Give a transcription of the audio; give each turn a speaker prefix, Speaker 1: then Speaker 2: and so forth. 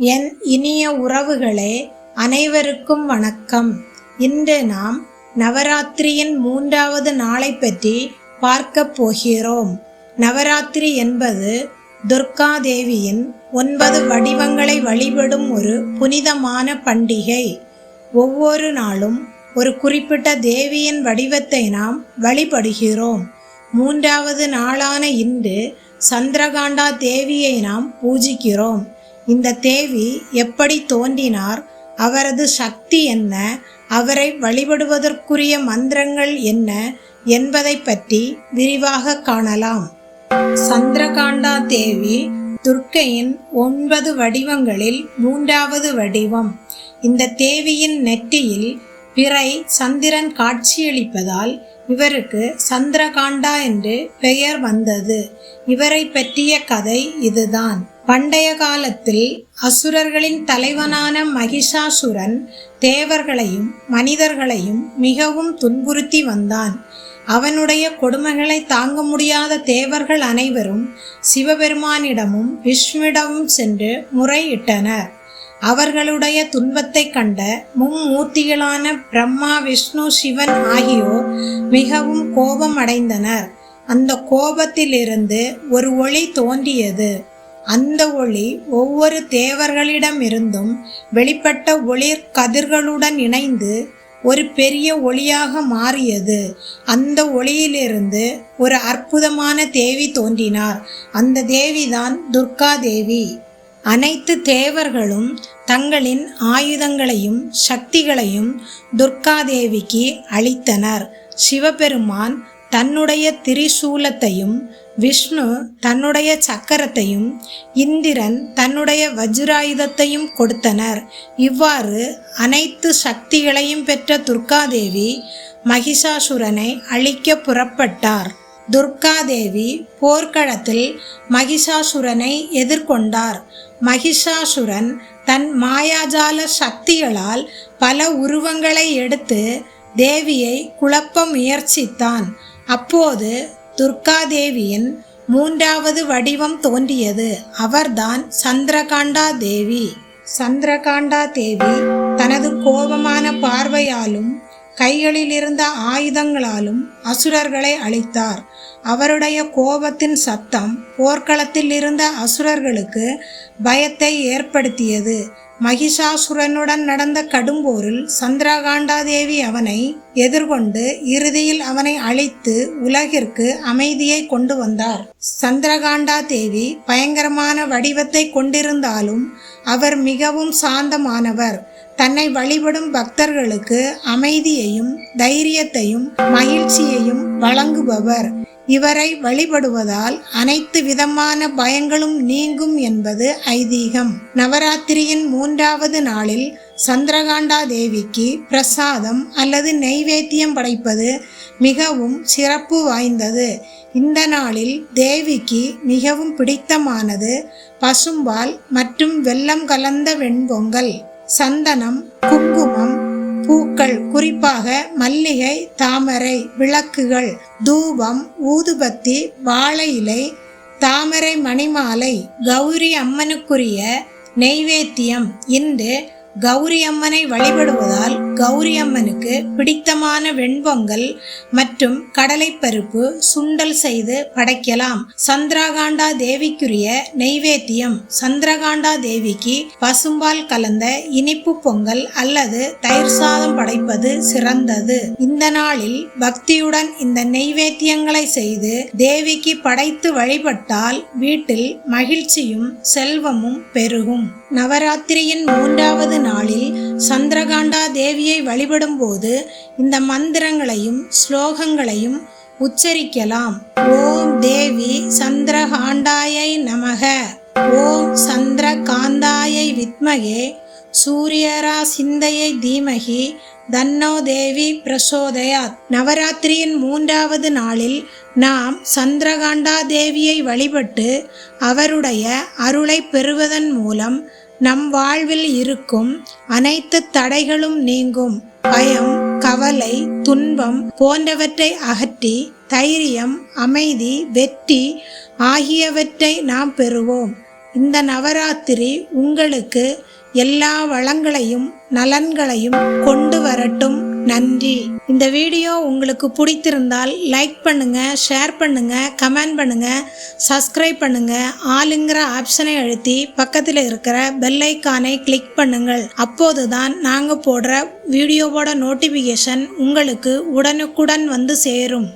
Speaker 1: என் இனிய உறவுகளே அனைவருக்கும் வணக்கம். இன்று நாம் நவராத்திரியின் மூன்றாவது நாளை பற்றி பார்க்க போகிறோம். நவராத்திரி என்பது துர்கா தேவியின் ஒன்பது வடிவங்களை வழிபடும் ஒரு புனிதமான பண்டிகை. ஒவ்வொரு நாளும் ஒரு குறிப்பிட்ட தேவியின் வடிவத்தை நாம் வழிபடுகிறோம். மூன்றாவது நாளான இன்று சந்திரகாண்டா தேவியை நாம் பூஜிக்கிறோம். இந்த தேவி எப்படி தோன்றினார் அவரது சக்தி என்ன அவரை வழிபடுவதற்குரிய மந்திரங்கள் என்ன என்பதை பற்றி விரிவாக காணலாம். சந்திரகாண்டா தேவி துர்க்கையின் ஒன்பது வடிவங்களில் மூன்றாவது வடிவம். இந்த தேவியின் நெற்றியில் பிறை சந்திரன் காட்சியளிப்பதால் இவருக்கு சந்திரகாண்டா என்று பெயர் வந்தது. இவரை பற்றிய கதை இதுதான். பண்டைய காலத்தில் அசுரர்களின் தலைவனான மகிஷாசுரன் தேவர்களையும் மனிதர்களையும் மிகவும் துன்புறுத்தி வந்தான். அவனுடைய கொடுமைகளை தாங்க முடியாத தேவர்கள் அனைவரும் சிவபெருமானிடமும் விஷ்ணுவிடமும் சென்று முறையிட்டனர். அவர்களுடைய துன்பத்தை கண்ட மும்மூர்த்திகளான பிரம்மா விஷ்ணு சிவன் ஆகியோர் மிகவும் கோபம் அடைந்தனர் அந்த கோபத்திலிருந்து ஒரு ஒளி தோன்றியது. அந்த ஒளி ஒவ்வொரு தேவர்களிடமிருந்தும் வெளிப்பட்ட ஒளிர் கதிர்களுடன் இணைந்து ஒரு பெரிய ஒளியாக மாறியது. அந்த ஒளியிலிருந்து ஒரு அற்புதமான தேவி தோன்றினார். அந்த தேவிதான் துர்கா தேவி. அனைத்து தேவர்களும் தங்களின் ஆயுதங்களையும் சக்திகளையும் துர்காதேவிக்கு அளித்தனர். சிவபெருமான் தன்னுடைய திரிசூலத்தையும் விஷ்ணு தன்னுடைய சக்கரத்தையும் இந்திரன் தன்னுடைய வஜ்ராயுதத்தையும் கொடுத்தனர். இவ்வாறு அனைத்து சக்திகளையும் பெற்ற துர்காதேவி மகிஷாசுரனை அழிக்க புறப்பட்டார். துர்காதேவி போர்க்களத்தில் மகிஷாசுரனை எதிர்கொண்டார். மகிஷாசுரன் தன் மாயாஜால சக்திகளால் பல உருவங்களை எடுத்து தேவியை குழப்ப முயற்சித்தான். அப்போது துர்காதேவியின் மூன்றாவது வடிவம் தோன்றியது. அவர்தான் சந்திரகாண்டா தேவி சந்திரகாண்டா தேவி தனது கோபமான பார்வையாலும் கைகளிலிருந்த ஆயுதங்களாலும் அசுரர்களை அழித்தார். அவருடைய கோபத்தின் சத்தம் போர்க்களத்தில் இருந்த அசுரர்களுக்கு பயத்தை ஏற்படுத்தியது. மகிஷாசுரனுடன் நடந்த கடும்போரில் சந்திரகாண்டாதேவி அவனை எதிர்கொண்டு இறுதியில் அவனை அழித்து உலகிற்கு அமைதியை கொண்டு வந்தார். சந்திரகாண்டா தேவி பயங்கரமான வடிவத்தை கொண்டிருந்தாலும் அவர் மிகவும் சாந்தமானவர். தன்னை வழிபடும் பக்தர்களுக்கு அமைதியையும் தைரியத்தையும் மகிழ்ச்சியையும் வழங்குபவர். இவரை வழிபடுவதால் அனைத்து விதமான பயங்களும் நீங்கும் என்பது ஐதீகம். நவராத்திரியின் மூன்றாவது நாளில் சந்திரகாண்டா தேவிக்கு பிரசாதம் அல்லது நெய்வேத்தியம் படைப்பது மிகவும் சிறப்பு வாய்ந்தது. இந்த நாளில் தேவிக்கு மிகவும் பிடித்தமானது பசும்பால் மற்றும் வெல்லம் கலந்த வெண்பொங்கல் சந்தனம் குங்குமம் பூக்கள் குறிப்பாக மல்லிகை தாமரை விளக்குகள் தூபம் ஊதுபத்தி வாழை இலை தாமரை மணிமாலை கௌரி அம்மனுக்குரிய நெய்வேத்தியம். இன்று கௌரி அம்மனை வழிபடுவதால் கௌரி அம்மனுக்கு பிடித்தமான வெண்பொங்கல் மற்றும் கடலைப்பருப்பு சுண்டல் செய்து படைக்கலாம். சந்திரகாண்டா தேவிக்குரிய நெய்வேத்தியம் சந்திரகாண்டா தேவிக்கு பசும்பால் கலந்த இனிப்பு பொங்கல் அல்லது தயிர் சாதம் படைப்பது சிறந்தது. இந்த நாளில் பக்தியுடன் இந்த நெய்வேத்தியங்களை செய்து தேவிக்கு படைத்து வழிபட்டால் வீட்டில் மகிழ்ச்சியும் செல்வமும் பெருகும். நவராத்திரியின் மூன்றாவது நாளில் சந்திரகாண்டா தேவியை வழிபடும் போது இந்த மந்திரங்களையும் ஸ்லோகங்களையும் உச்சரிக்கலாம். ஓம் தேவி சந்திரகாண்டாயை நமக. ஓம் சந்திரகாந்தாயை வித்மகே. சூரியரா சிந்தையை தீமகி. தன்னோ தேவி பிரசோதயாத். நவராத்திரியின் மூன்றாவது நாளில் நாம் சந்திரகாண்டா தேவியை வழிபட்டு அவருடைய அருளை பெறுவதன் மூலம் நம் வாழ்வில் இருக்கும் அனைத்து தடைகளும் நீங்கும். பயம் கவலை துன்பம் போன்றவற்றை அகற்றி தைரியம் அமைதி வெற்றி ஆகியவற்றை நாம் பெறுவோம். இந்த நவராத்திரி உங்களுக்கு எல்லா வளங்களையும் நலன்களையும் கொண்டு வரட்டும். நன்றி. இந்த வீடியோ உங்களுக்கு பிடித்திருந்தால் லைக் பண்ணுங்க ஷேர் பண்ணுங்க கமெண்ட் பண்ணுங்க சப்ஸ்கிரைப் பண்ணுங்க. ஆளுங்கிற ஆப்ஷனை அழுத்தி பக்கத்தில் இருக்கிற பெல் ஐக்கானை கிளிக் பண்ணுங்கள். அப்போதுதான் நாங்கள் போடுற வீடியோவோட நோட்டிஃபிகேஷன் உங்களுக்கு உடனுக்குடன் வந்து சேரும்.